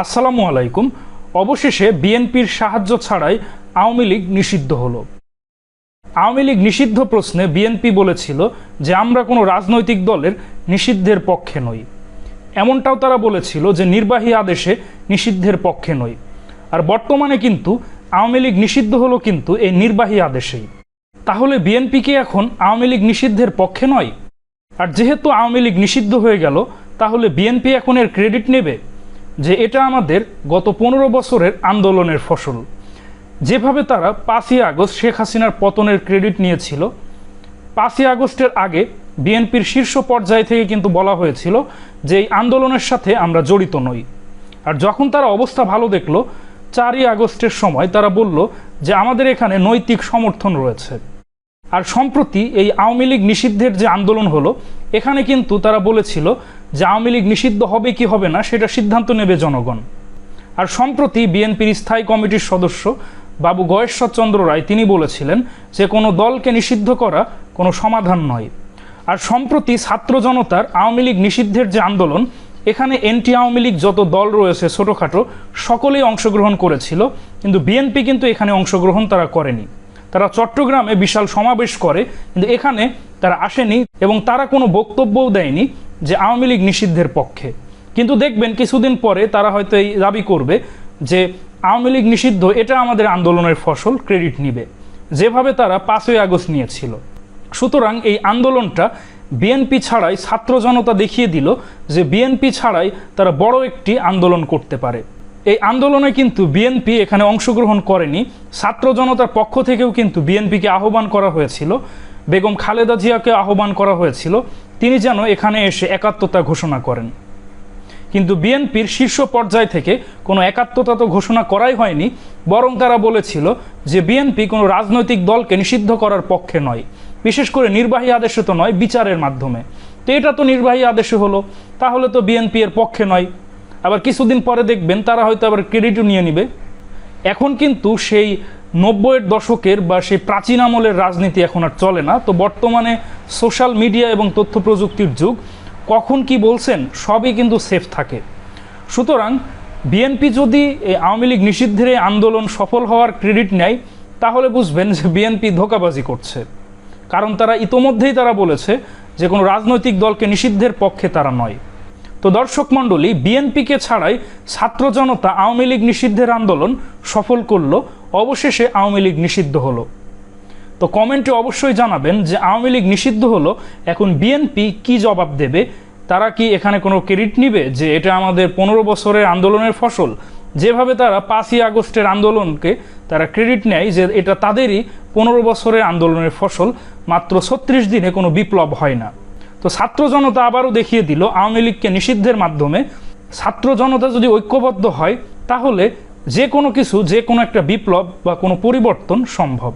আসসালামু আলাইকুম। অবশেষে বিএনপির সাহায্য ছাড়াই আওয়ামী লীগ নিষিদ্ধ হলো। আওয়ামী লীগ নিষিদ্ধ প্রশ্নে বিএনপি বলেছিল যে আমরা কোনো রাজনৈতিক দলের নিষিদ্ধের পক্ষে নই। এমনটাও তারা বলেছিল যে নির্বাহী আদেশে নিষিদ্ধের পক্ষে নই। আর বর্তমানে কিন্তু আওয়ামী লীগ নিষিদ্ধ হলো কিন্তু এই নির্বাহী আদেশেই। তাহলে বিএনপি কি এখন আওয়ামী লীগ নিষিদ্ধের পক্ষে নয়? আর যেহেতু আওয়ামী লীগ নিষিদ্ধ হয়ে গেল, তাহলে বিএনপি এখন এর ক্রেডিট নেবে? যে এটা আমাদের গত পনেরো বছরের আন্দোলনের ফসল। যেভাবে তারা পাঁচই আগস্ট শেখ হাসিনার পতনের ক্রেডিট নিয়েছিল, পাঁচই আগস্টের আগে বিএনপির শীর্ষ পর্যায় থেকে কিন্তু বলা হয়েছিল যে এই আন্দোলনের সাথে আমরা জড়িত নই। আর যখন তারা অবস্থা ভালো দেখল, চারই আগস্টের সময় তারা বলল যে আমাদের এখানে নৈতিক সমর্থন রয়েছে। আর সম্প্রতি এই আওয়ামী লীগ নিষিদ্ধের যে আন্দোলন হলো, এখানে কিন্তু তারা বলেছিল যে আওয়ামী লীগ নিষিদ্ধ হবে কি হবে না, সেটা সিদ্ধান্ত নেবে জনগণ। আর সম্প্রতি বিএনপির স্থায়ী কমিটির সদস্য বাবু গয়েশ্বর চন্দ্র রায় তিনি বলেছিলেন যে কোনো দলকে নিষিদ্ধ করা কোনো সমাধান নয়। আর সম্প্রতি ছাত্র জনতার আওয়ামী লীগ নিষিদ্ধের যে আন্দোলন, এখানে এনটি আওয়ামী লীগ যত দল রয়েছে ছোটোখাটো, সকলেই অংশগ্রহণ করেছিল, কিন্তু বিএনপি কিন্তু এখানে অংশগ্রহণ তারা করেনি। তারা চট্টগ্রামে বিশাল সমাবেশ করে, কিন্তু এখানে তারা আসেনি এবং তারা কোনো বক্তব্যও দেয়নি যে আওয়ামী লীগ নিষিদ্ধের পক্ষে। কিন্তু দেখবেন কিছুদিন পরে তারা হয়তো এই দাবি করবে যে আওয়ামী লীগ নিষিদ্ধ, এটা আমাদের আন্দোলনের ফসল, ক্রেডিট নিবে। যেভাবে তারা পাঁচই আগস্ট নিয়েছিল। সুতরাং এই আন্দোলনটা বিএনপি ছাড়াই ছাত্র জনতা দেখিয়ে দিল যে বিএনপি ছাড়াই তারা বড় একটি আন্দোলন করতে পারে। এই আন্দোলনে কিন্তু বিএনপি এখানে অংশগ্রহণ করেনি। ছাত্র জনতার পক্ষ থেকেও কিন্তু বিএনপিকে আহ্বান করা হয়েছিল। বেগম খালেদা জিয়াকে আহ্বান করা হয়েছিল। তিনি যেন এখানে এসে একাত্মতা ঘোষণা করেন। কিন্তু বিএনপির শীর্ষ পর্যায় থেকে কোনো একাত্মতা তো ঘোষণা করাই হয়নি, বরং তারা বলেছিল যে বিএনপি কোনো রাজনৈতিক দলকে নিষিদ্ধ করার পক্ষে নয়। বিশেষ করে নির্বাহী আদেশে তো নয়, বিচারের মাধ্যমে। তো এটা তো নির্বাহী আদেশে হলো। তাহলে তো বিএনপি এর পক্ষে নয়। আবার কিছুদিন পরে দেখবেন তারা হয়তো আবার ক্রেডিটও নিয়ে নিবে। এখন কিন্তু সেই নব্বইয়ের দশকের বা সেই প্রাচীন আমলের রাজনীতি এখন আর চলে না। তো বর্তমানে সোশ্যাল মিডিয়া এবং তথ্য প্রযুক্তির যুগ, কখন কি বলছেন সবই কিন্তু সেফ থাকে। সুতরাং বিএনপি যদি আওয়ামী লীগ নিষিদ্ধের আন্দোলন সফল হওয়ার ক্রেডিট নেয়, তাহলে বুঝবেন যে বিএনপি ধোকাবাজি করছে। কারণ তারা ইতোমধ্যেই তারা বলেছে যে কোনো রাজনৈতিক দলকে নিষিদ্ধের পক্ষে তারা নয়। তো দর্শক মণ্ডলী, বিএনপিকে ছাড়াই ছাত্র জনতা আওয়ামী লীগ নিষিদ্ধের আন্দোলন সফল করল, অবশেষে আওয়ামী লীগ নিষিদ্ধ হলো। তো কমেন্টে অবশ্যই জানাবেন যে আওয়ামী লীগ নিষিদ্ধ হলো, এখন বিএনপি কি জবাব দেবে? তারা কি এখানে কোনো ক্রেডিট নিবে যে এটা আমাদের পনেরো বছরের আন্দোলনের ফসল? যেভাবে তারা পাঁচই আগস্টের আন্দোলনকে তারা ক্রেডিট নেয় যে এটা তাদেরই পনেরো বছরের আন্দোলনের ফসল, মাত্র ছত্রিশ দিনে কোনো বিপ্লব হয় না। তো ছাত্র জনতা আবারও দেখিয়ে দিল, আওয়ামী লীগকে নিষিদ্ধের মাধ্যমে। ছাত্র জনতা যদি ঐক্যবদ্ধ হয়, তাহলে যে কোনো কিছু, যে কোনো একটা বিপ্লব বা কোনো পরিবর্তন সম্ভব।